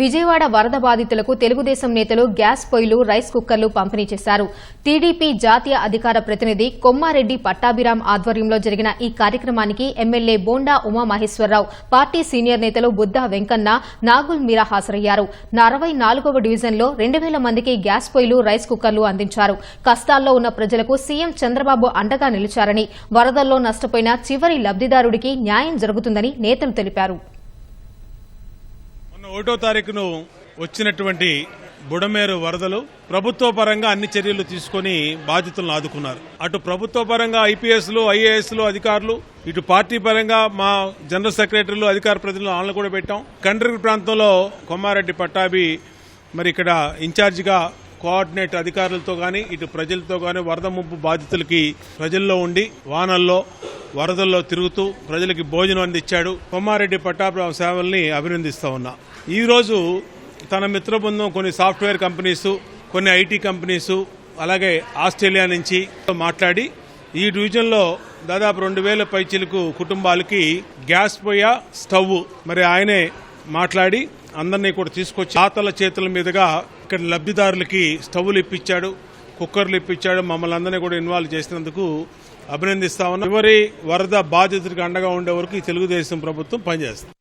విజయవాడ వరద బాధితులకు తెలుగుదేశం నేతలు గ్యాస్ పొయ్యిలు రైస్ కుక్కర్లు పంపిణీ చేశారు. టీడీపీ జాతీయ అధికార ప్రతినిధి కొమ్మారెడ్డి పట్టాభిరాం ఆధ్వర్యంలో జరిగిన ఈ కార్యక్రమానికి MLA Bonda Umamaheswararao party senior నేతలు బుద్దా వెంకన్న నాగుల్ మీరా హాజరయ్యారు. అరవై నాలుగవ డివిజన్లో రెండు వేల మందికి గ్యాస్ పొయ్యిలు రైస్ కుక్కర్లు అందించారు. కష్టాల్లో ఉన్న ప్రజలకు సీఎం చంద్రబాబు అండగా నిలిచారని వరదల్లో నష్టపోయిన చివరి లబ్దిదారుడికి న్యాయం జరుగుతుందని నేతలు తెలిపారు. ఒకటో తారీఖును వచ్చినటువంటి బుడమేరు వరదలు ప్రభుత్వ పరంగా అన్ని చర్యలు తీసుకొని బాధితులను ఆదుకున్నారు. అటు ప్రభుత్వ పరంగా ఐపీఎస్లు ఐఏఎస్లు అధికారులు ఇటు పార్టీ పరంగా మా జనరల్ సెక్రటరీలు అధికార ప్రతినిధులు ఆన్లు కూడా పెట్టాం. కండ్రి ప్రాంతంలో కొమ్మారెడ్డి పట్టాభి మరి ఇక్కడ ఇన్ఛార్జిగా కోఆర్డినేట్ అధికారులతో కానీ ఇటు ప్రజలతో కానీ వరద ముంపు బాధితులకి ప్రజల్లో ఉండి వానల్లో వరదల్లో తిరుగుతూ ప్రజలకి భోజనం అందించాడు. కొమ్మారెడ్డి పట్టాభిరావు సేవల్ని అభినందిస్తా ఉన్నా. ఈ రోజు తన మిత్ర బృందం కొన్ని సాఫ్ట్వేర్ కంపెనీస్ కొన్ని ఐటీ కంపెనీస్ అలాగే ఆస్ట్రేలియా నుంచి మాట్లాడి ఈ డివిజన్లో దాదాపు రెండు వేల పైచీలకు కుటుంబాలకి గ్యాస్ పొయ్య స్టవ్ మరి ఆయనే మాట్లాడి అందరినీ కూడా తీసుకొచ్చి ఆతల చేతుల మీదుగా ఇక్కడ లబ్ధిదారులకి స్టవ్లు ఇప్పించాడు కుక్కర్లు ఇప్పించాడు మమ్మల్ని అందరినీ కూడా ఇన్వాల్వ్ చేసినందుకు అభినందిస్తా ఉన్నాం. చివరి వరద బాధితుడికి అండగా ఉండే వరకు ఈ తెలుగుదేశం ప్రభుత్వం పనిచేస్తుంది.